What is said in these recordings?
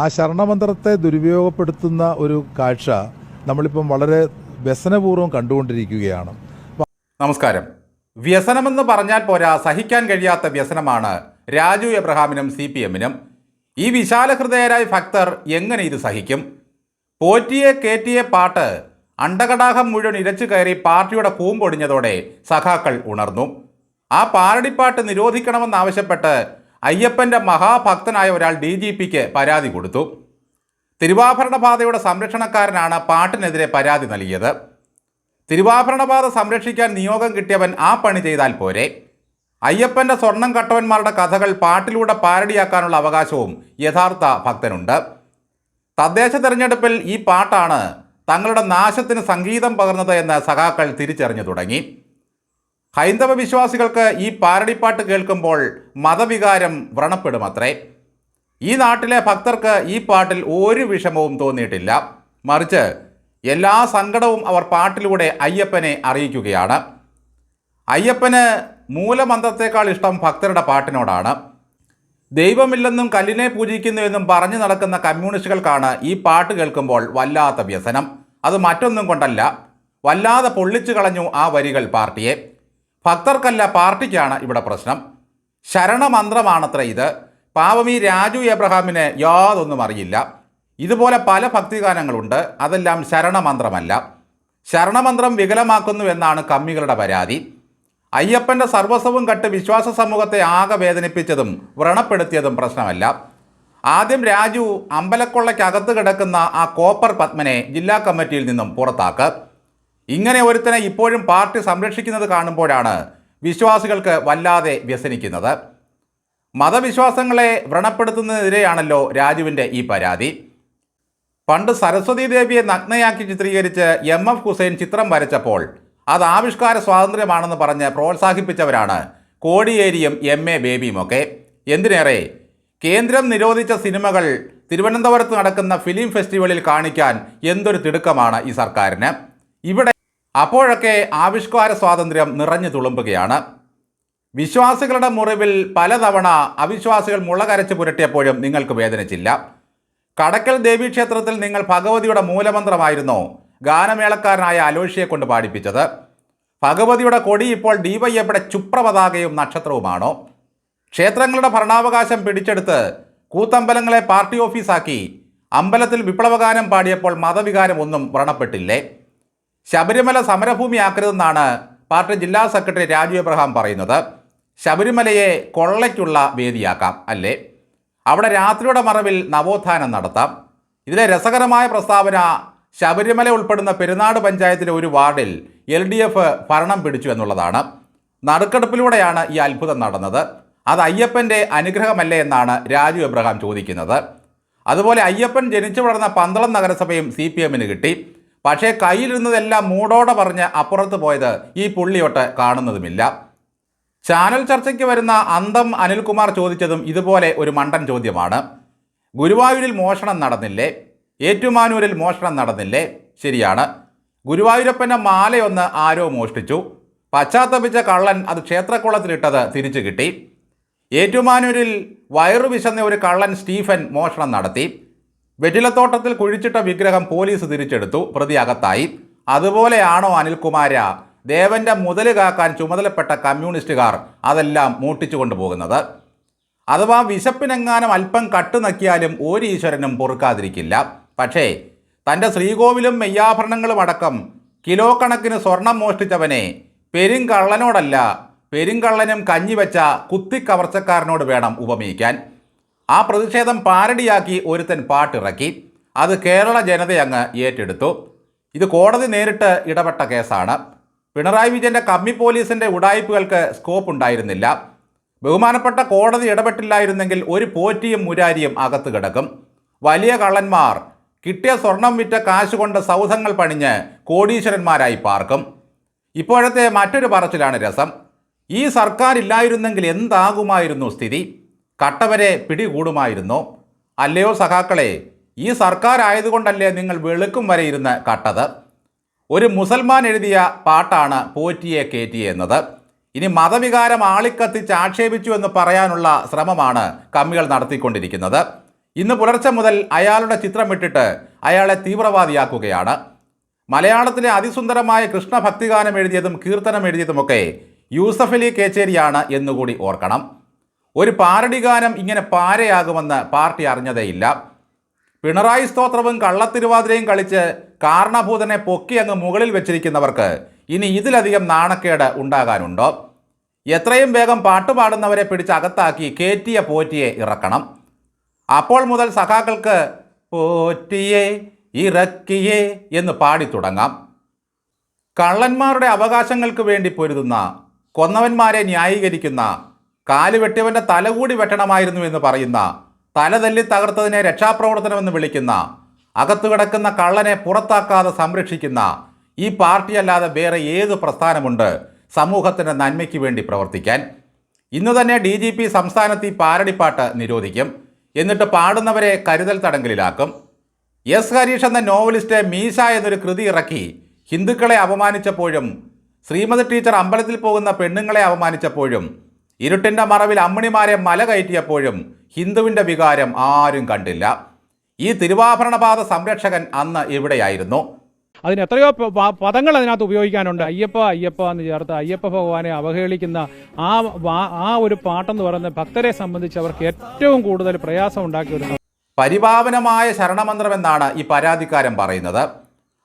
ആ ശരണമന്ത്രത്തെ ദുരുപയോഗപ്പെടുത്തുന്ന ഒരു കാഴ്ച നമ്മളിപ്പം വളരെ വ്യസനപൂർവം കണ്ടുകൊണ്ടിരിക്കുകയാണ്. നമസ്കാരം. വ്യസനമെന്ന് പറഞ്ഞാൽ പോരാ സഹിക്കാൻ കഴിയാത്ത വ്യസനമാണ് രാജു എബ്രഹാമിനും സി പി എമ്മിനും. ഈ വിശാലഹൃദയരായ ഭക്തർ എങ്ങനെ ഇത് സഹിക്കും? പോറ്റിയെ കേറ്റിയ പാട്ട് അണ്ടകടാഹം മുഴുവൻ ഇരച്ചു കയറി പാർട്ടിയുടെ കൂമ്പൊടിഞ്ഞതോടെ സഖാക്കൾ ഉണർന്നു. ആ പാരടിപ്പാട്ട് നിരോധിക്കണമെന്നാവശ്യപ്പെട്ട് അയ്യപ്പന്റെ മഹാഭക്തനായ ഒരാൾ ഡി ജി പിക്ക് പരാതി കൊടുത്തു. തിരുവാഭരണ പാതയുടെ സംരക്ഷണക്കാരനാണ് പാട്ടിനെതിരെ പരാതി നൽകിയത്. തിരുവാഭരണപാത സംരക്ഷിക്കാൻ നിയോഗം കിട്ടിയവൻ ആ പണി ചെയ്താൽ പോരെ. അയ്യപ്പന്റെ സ്വർണം കട്ടവന്മാരുടെ കഥകൾ പാട്ടിലൂടെ പാരടിയാക്കാനുള്ള അവകാശവും യഥാർത്ഥ ഭക്തനുണ്ട്. തദ്ദേശ തെരഞ്ഞെടുപ്പിൽ ഈ പാട്ടാണ് തങ്ങളുടെ നാശത്തിന് സംഗീതം പകർന്നത് എന്ന് സഖാക്കൾ തിരിച്ചറിഞ്ഞു തുടങ്ങി. ഹൈന്ദവ വിശ്വാസികൾക്ക് ഈ പാരടിപ്പാട്ട് കേൾക്കുമ്പോൾ മതവികാരം വ്രണപ്പെടുമത്രേ. ഈ നാട്ടിലെ ഭക്തർക്ക് ഈ പാട്ടിൽ ഒരു വിഷമവും തോന്നിയിട്ടില്ല. മറിച്ച് എല്ലാ സങ്കടവും അവർ പാട്ടിലൂടെ അയ്യപ്പനെ അറിയിക്കുകയാണ്. അയ്യപ്പന് മൂലമന്ത്രത്തേക്കാൾ ഇഷ്ടം ഭക്തരുടെ പാട്ടിനോടാണ്. ദൈവമില്ലെന്നും കല്ലിനെ പൂജിക്കുന്നുവെന്നും പറഞ്ഞു നടക്കുന്ന കമ്മ്യൂണിസ്റ്റുകൾക്കാണ് ഈ പാട്ട് കേൾക്കുമ്പോൾ വല്ലാത്ത വ്യസനം. അത് മറ്റൊന്നും കൊണ്ടല്ല. വല്ലാതെ പൊള്ളിച്ചു കളഞ്ഞു ആ വരികൾ പാർട്ടിയെ. ഭക്തർക്കല്ല പാർട്ടിക്കാണ് ഇവിടെ പ്രശ്നം. ശരണമന്ത്രമാണത്ര ഇത്. പാവം ഈ രാജു എബ്രഹാമിന് യാതൊന്നും അറിയില്ല. ഇതുപോലെ പല ഭക്തിഗാനങ്ങളുണ്ട്. അതെല്ലാം ശരണമന്ത്രമല്ല. ശരണമന്ത്രം വികലമാക്കുന്നു എന്നാണ് കമ്മികളുടെ പരാതി. അയ്യപ്പന്റെ സർവസ്വവും കട്ട് വിശ്വാസ സമൂഹത്തെ ആകെ വേദനിപ്പിച്ചതും വ്രണപ്പെടുത്തിയതും പ്രശ്നമല്ല. ആദ്യം രാജു അമ്പലക്കൊള്ളയ്ക്കകത്ത് കിടക്കുന്ന ആ കോപ്പർ പത്മനെ ജില്ലാ കമ്മിറ്റിയിൽ നിന്നും പുറത്താക്ക്. ഇങ്ങനെ ഒരുത്തനെ ഇപ്പോഴും പാർട്ടി സംരക്ഷിക്കുന്നത് കാണുമ്പോഴാണ് വിശ്വാസികൾക്ക് വല്ലാതെ വ്യസനിക്കുന്നത്. മതവിശ്വാസങ്ങളെ വ്രണപ്പെടുത്തുന്നതിനെതിരെയാണല്ലോ രാജുവിന്റെ ഈ പരാതി. പണ്ട് സരസ്വതി ദേവിയെ നഗ്നയാക്കി ചിത്രീകരിച്ച് എം എഫ് ഹുസൈൻ ചിത്രം വരച്ചപ്പോൾ അത് ആവിഷ്കാര സ്വാതന്ത്ര്യമാണെന്ന് പറഞ്ഞ് പ്രോത്സാഹിപ്പിച്ചവരാണ് കോടിയേരിയും എം എ ബേബിയുമൊക്കെ. എന്തിനേറെ? കേന്ദ്രം നിരോധിച്ച സിനിമകൾ തിരുവനന്തപുരത്ത് നടക്കുന്ന ഫിലിം ഫെസ്റ്റിവലിൽ കാണിക്കാൻ എന്തൊരു തിടുക്കമാണ് ഈ സർക്കാരിന്? ഇവിടെ അപ്പോഴൊക്കെ ആവിഷ്കാര സ്വാതന്ത്ര്യം നിറഞ്ഞു തുളുമ്പുകയാണ്. വിശ്വാസികളുടെ മുറിവിൽ പലതവണ അവിശ്വാസികൾ മുളകരച്ച് പുരട്ടിയപ്പോഴും നിങ്ങൾക്ക് വേദനിച്ചില്ല. കടക്കൽ ദേവീക്ഷേത്രത്തിൽ നിങ്ങൾ ഭഗവതിയുടെ മൂലമന്ത്രമായിരുന്നു ഗാനമേളക്കാരനായ അലോഷിയെ കൊണ്ട് പാടിപ്പിച്ചത്. ഭഗവതിയുടെ കൊടി ഇപ്പോൾ ഡിവൈഎഫിയുടെ ചുപ്രപതാകയും നക്ഷത്രവുമാണോ? ക്ഷേത്രങ്ങളുടെ ഭരണാവകാശം പിടിച്ചെടുത്ത് കൂത്തമ്പലങ്ങളെ പാർട്ടി ഓഫീസാക്കി അമ്പലത്തിൽ വിപ്ലവഗാനം പാടിയപ്പോൾ മതവികാരം ഒന്നും വ്രണപ്പെട്ടില്ലേ? ശബരിമല സമരഭൂമിയാക്കരുതെന്നാണ് പാർട്ടി ജില്ലാ സെക്രട്ടറി രാജു എബ്രഹാം പറയുന്നത്. ശബരിമലയെ കൊള്ളയ്ക്കുള്ള വേദിയാക്കാം അല്ലേ? അവിടെ രാത്രിയുടെ മറവിൽ നവോത്ഥാനം നടത്താം. ഇതിലെ രസകരമായ പ്രസ്താവന ശബരിമല ഉൾപ്പെടുന്ന പെരുന്നാട് പഞ്ചായത്തിലെ ഒരു വാർഡിൽ എൽ ഡി എഫ് ഭരണം പിടിച്ചു എന്നുള്ളതാണ്. നറുക്കെടുപ്പിലൂടെയാണ് ഈ അത്ഭുതം നടന്നത്. അത് അയ്യപ്പന്റെ അനുഗ്രഹമല്ലേ എന്നാണ് രാജു എബ്രഹാം ചോദിക്കുന്നത്. അതുപോലെ അയ്യപ്പൻ ജനിച്ചു വളർന്ന പന്തളം നഗരസഭയും സി പി എമ്മിന് കിട്ടി. പക്ഷേ കയ്യിലിരുന്നതെല്ലാം മൂടോടെ പറഞ്ഞ് അപ്പുറത്ത് പോയത് ഈ പുള്ളിയൊട്ട് കാണുന്നതുമില്ല. ചാനൽ ചർച്ചയ്ക്ക് വരുന്ന അന്തം അനിൽകുമാർ ചോദിച്ചതും ഇതുപോലെ ഒരു മണ്ടൻ ചോദ്യമാണ്. ഗുരുവായൂരിൽ മോഷണം നടന്നില്ലേ? ഏറ്റുമാനൂരിൽ മോഷണം നടന്നില്ലേ? ശരിയാണ്. ഗുരുവായൂരപ്പന്റെ മാലയൊന്ന് ആരോ മോഷ്ടിച്ചു. പശ്ചാത്തപിച്ച കള്ളൻ അത് ക്ഷേത്രക്കുളത്തിലിട്ടത് തിരിച്ചു കിട്ടി. ഏറ്റുമാനൂരിൽ വയറു വിശന്ന ഒരു കള്ളൻ സ്റ്റീഫൻ മോഷണം നടത്തി. വെറ്റിലത്തോട്ടത്തിൽ കുഴിച്ചിട്ട വിഗ്രഹം പോലീസ് തിരിച്ചെടുത്തു. പ്രതി അകത്തായി. അതുപോലെയാണോ അനിൽകുമാര? ദേവന്റെ മുതൽ കാക്കാൻ ചുമതലപ്പെട്ട കമ്മ്യൂണിസ്റ്റുകാർ അതെല്ലാം മൂട്ടിച്ചു കൊണ്ടുപോകുന്നത്. അഥവാ വിശപ്പിനെങ്ങാനും അല്പം കട്ടുനക്കിയാലും ഒരു ഈശ്വരനും പൊറുക്കാതിരിക്കില്ല. പക്ഷേ തന്റെ ശ്രീകോവിലും മെയ്യാഭരണങ്ങളും അടക്കം കിലോ കണക്കിന് സ്വർണം മോഷ്ടിച്ചവനെ പെരുങ്കള്ളനോടല്ല പെരുങ്കള്ളനും കഞ്ഞിവെച്ച കുത്തിക്കവർച്ചക്കാരനോട് വേണം ഉപമിക്കാൻ. ആ പ്രതിഷേധം പാരടിയാക്കി ഒരുത്തൻ പാട്ടിറക്കി. അത് കേരള ജനതയങ്ങ് ഏറ്റെടുത്തു. ഇത് കോടതി നേരിട്ട് ഇടപെട്ട കേസാണ്. പിണറായി വിജയന്റെ കമ്മി പോലീസിന്റെ ഉടായ്പകൾക്ക് സ്കോപ്പ് ഉണ്ടായിരുന്നില്ല. ബഹുമാനപ്പെട്ട കോടതി ഇടപെട്ടില്ലായിരുന്നെങ്കിൽ ഒരു പോറ്റിയും മുരാരിയും അകത്ത് കിടക്കും. വലിയ കള്ളന്മാർ കിട്ടിയ സ്വർണം വിറ്റ കാശ് കൊണ്ട് സൗധങ്ങൾ പണിഞ്ഞ് കോടീശ്വരന്മാരായി പാർക്കും. ഇപ്പോഴത്തെ മറ്റൊരു പറച്ചിലാണ് രസം. ഈ സർക്കാരില്ലായിരുന്നെങ്കിൽ എന്താകുമായിരുന്നു സ്ഥിതി? കട്ടവരെ പിടികൂടുമായിരുന്നു. അല്ലയോ സഖാക്കളെ ഈ സർക്കാർ ആയതുകൊണ്ടല്ലേ നിങ്ങൾ വെളുക്കും വരെ ഇരുന്ന് കട്ടത്? ഒരു മുസൽമാൻ എഴുതിയ പാട്ടാണ് പോറ്റിയെ കേറ്റിയെ എന്നത് ഇനി മതവികാരം ആളിക്കത്തിച്ച് ആക്ഷേപിച്ചു എന്ന് പറയാനുള്ള ശ്രമമാണ് കമ്മികൾ നടത്തിക്കൊണ്ടിരിക്കുന്നത്. ഇന്ന് പുലർച്ചെ മുതൽ അയാളുടെ ചിത്രമിട്ടിട്ട് അയാളെ തീവ്രവാദിയാക്കുകയാണ്. മലയാളത്തിലെ അതിസുന്ദരമായ കൃഷ്ണഭക്തിഗാനം എഴുതിയതും കീർത്തനം എഴുതിയതുമൊക്കെ യൂസഫ് അലി കേച്ചേരിയാണ് എന്നുകൂടി ഓർക്കണം. ഒരു പാരടി ഗാനം ഇങ്ങനെ പാരയാകുമെന്ന് പാർട്ടി അറിഞ്ഞതേയില്ല. പിണറായി സ്തോത്രവും കള്ളത്തിരുവാതിരയും കളിച്ച് കാരണഭൂതനെ പൊക്കി അങ്ങ് മുകളിൽ വെച്ചിരിക്കുന്നവർക്ക് ഇനി ഇതിലധികം നാണക്കേട് ഉണ്ടാകാനുണ്ടോ? എത്രയും വേഗം പാട്ടുപാടുന്നവരെ പിടിച്ച് അകത്താക്കി കേറ്റിയ പോറ്റിയെ ഇറക്കണം. അപ്പോൾ മുതൽ സഖാക്കൾക്ക് പോറ്റിയെ ഇറക്കിയേ എന്ന് പാടി തുടങ്ങാം. കള്ളന്മാരുടെ അവകാശങ്ങൾക്ക് വേണ്ടി പൊരുതുന്ന കൊന്നവന്മാരെ ന്യായീകരിക്കുന്ന കാൽ വെട്ടിയവന്റെ തല കൂടി വെട്ടണമായിരുന്നു എന്ന് പറയുന്ന തല തല്ലി തകർത്തതിനെ രക്ഷാപ്രവർത്തനമെന്ന് വിളിക്കുന്ന അകത്തു കിടക്കുന്ന കള്ളനെ പുറത്താക്കാതെ സംരക്ഷിക്കുന്ന ഈ പാർട്ടിയല്ലാതെ വേറെ ഏത് പ്രസ്ഥാനമുണ്ട് സമൂഹത്തിന്റെ നന്മയ്ക്ക് വേണ്ടി പ്രവർത്തിക്കാൻ? ഇന്ന് തന്നെ ഡി ജി പി സംസ്ഥാനത്ത് ഈ പാരടിപ്പാട്ട് നിരോധിക്കും. എന്നിട്ട് പാടുന്നവരെ കരുതൽ തടങ്കലിലാക്കും. എസ് ഹരീഷ് എന്ന നോവലിസ്റ്റ് മീശ എന്നൊരു കൃതി ഇറക്കി ഹിന്ദുക്കളെ അപമാനിച്ചപ്പോഴും ശ്രീമതി ടീച്ചർ അമ്പലത്തിൽ പോകുന്ന പെണ്ണുങ്ങളെ അപമാനിച്ചപ്പോഴും ഇരുട്ടിന്റെ മറവിൽ അമ്മിണിമാരെ മല കയറ്റിയപ്പോഴും ഹിന്ദുവിന്റെ വികാരം ആരും കണ്ടില്ല. ഈ തിരുവാഭരണപാത സംരക്ഷകൻ അന്ന് ഇവിടെയായിരുന്നു. അതിന് എത്രയോ പദങ്ങൾ അതിനകത്ത് ഉപയോഗിക്കാനുണ്ട്. അയ്യപ്പ അയ്യപ്പ എന്ന് ചേർത്ത് അയ്യപ്പ ഭഗവാനെ അവഹേളിക്കുന്ന ആ ആ ഒരു പാട്ടെന്ന് പറയുന്നത് ഭക്തരെ സംബന്ധിച്ച് അവർക്ക് ഏറ്റവും കൂടുതൽ പ്രയാസം ഉണ്ടാക്കിയ ഒരു പരിപാവനമായ ശരണമന്ത്രമെന്നാണ് ഈ പരാതിക്കാരൻ പറയുന്നത്.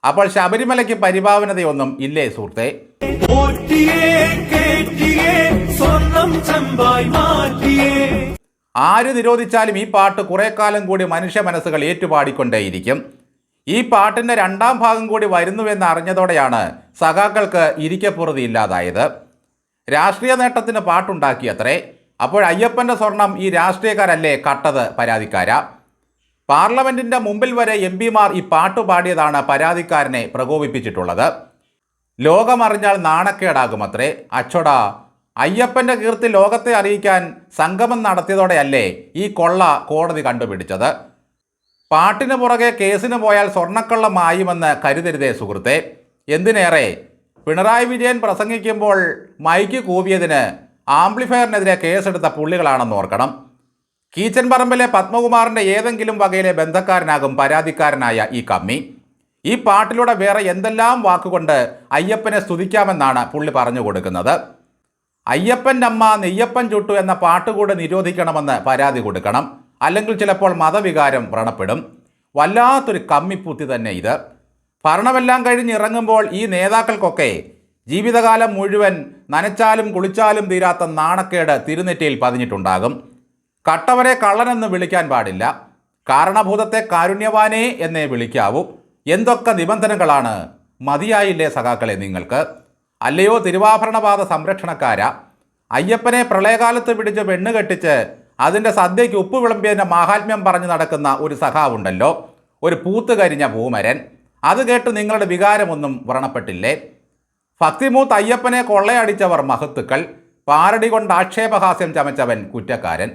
അപ്പോൾ ശബരിമലയ്ക്ക് പരിപാവനതയൊന്നും ഇല്ലേ സുഹൃത്തെ? ആര് നിരോധിച്ചാലും ഈ പാട്ട് കുറെ കാലം കൂടി മനുഷ്യ മനസ്സുകൾ ഏറ്റുപാടിക്കൊണ്ടേയിരിക്കും. ഈ പാട്ടിന്റെ രണ്ടാം ഭാഗം കൂടി വരുന്നുവെന്ന് അറിഞ്ഞതോടെയാണ് സഖാക്കൾക്ക് ഇരിക്കപ്പുറതി ഇല്ലാതായത്. രാഷ്ട്രീയ നേട്ടത്തിന് പാട്ടുണ്ടാക്കിയത്രേ. അപ്പോൾ അയ്യപ്പന്റെ സ്വർണം ഈ രാഷ്ട്രീയക്കാരല്ലേ കട്ടത് പരാതിക്കാരാ? പാർലമെന്റിന്റെ മുമ്പിൽ വരെ എം പിമാർ ഈ പാട്ട് പാടിയതാണ് പരാതിക്കാരനെ പ്രകോപിപ്പിച്ചിട്ടുള്ളത്. ലോകമറിഞ്ഞാൽ നാണക്കേടാകും അത്രേ അച്ചോടാ അയ്യപ്പന്റെ കീർത്തി ലോകത്തെ അറിയിക്കാൻ സംഗമം നടത്തിയതോടെയല്ലേ ഈ കൊള്ള കോടതി കണ്ടുപിടിച്ചത്. പാട്ടിന് പുറകെ കേസിന് പോയാൽ സ്വർണക്കള്ളം മായുമെന്ന് കരുതരുതേ സുഹൃത്തെ. എന്തിനേറെ? പിണറായി വിജയൻ പ്രസംഗിക്കുമ്പോൾ മൈക്ക് കൂവിയതിന് ആംപ്ലിഫയറിനെതിരെ കേസെടുത്ത പുള്ളികളാണെന്ന് ഓർക്കണം. കീച്ചൻ പറമ്പിലെ പത്മകുമാറിന്റെ ഏതെങ്കിലും വകയിലെ ബന്ധക്കാരനാകും പരാതിക്കാരനായ ഈ കമ്മി. ഈ പാട്ടിലൂടെ വേറെ എന്തെല്ലാം വാക്കുകൊണ്ട് അയ്യപ്പനെ സ്തുതിക്കാമെന്നാണ് പുള്ളി പറഞ്ഞു കൊടുക്കുന്നത്. അയ്യപ്പന്റെ അമ്മ നെയ്യപ്പൻ ചുട്ടു എന്ന പാട്ടുകൂടെ നിരോധിക്കണമെന്ന് പരാതി കൊടുക്കണം. അല്ലെങ്കിൽ ചിലപ്പോൾ മതവികാരം വ്രണപ്പെടും. വല്ലാത്തൊരു കമ്മിപ്പൂത്തി തന്നെ ഇത്. ഭരണമെല്ലാം കഴിഞ്ഞ് ഇറങ്ങുമ്പോൾ ഈ നേതാക്കൾക്കൊക്കെ ജീവിതകാലം മുഴുവൻ നനച്ചാലും കുളിച്ചാലും തീരാത്ത നാണക്കേട് തിരുനെറ്റിയിൽ പതിഞ്ഞിട്ടുണ്ടാകും. കട്ടവരെ കള്ളനെന്ന് വിളിക്കാൻ പാടില്ല. കാരണഭൂതത്തെ കാരുണ്യവാനേ എന്നേ വിളിക്കാവൂ. എന്തൊക്കെ നിബന്ധനകളാണ്? മതിയായില്ലേ സഖാക്കളെ നിങ്ങൾക്ക്? അല്ലയോ തിരുവാഭരണപാത സംരക്ഷണക്കാര? അയ്യപ്പനെ പ്രളയകാലത്ത് പിടിച്ച് പെണ്ണ് കെട്ടിച്ച് അതിന്റെ സദ്യയ്ക്ക് ഉപ്പ് വിളമ്പിയതിന്റെ മാഹാത്മ്യം പറഞ്ഞു നടക്കുന്ന ഒരു സഖാവുണ്ടല്ലോ. ഒരു പൂത്ത് കരിഞ്ഞ പൂമരൻ. അത് കേട്ട് നിങ്ങളുടെ വികാരമൊന്നും വ്രണപ്പെട്ടില്ലേ? ഭക്തിമൂത്ത് അയ്യപ്പനെ കൊള്ളയടിച്ചവർ മഹത്തുക്കൾ. പാരടി കൊണ്ട് ആക്ഷേപഹാസ്യം ചമച്ചവൻ കുറ്റക്കാരൻ.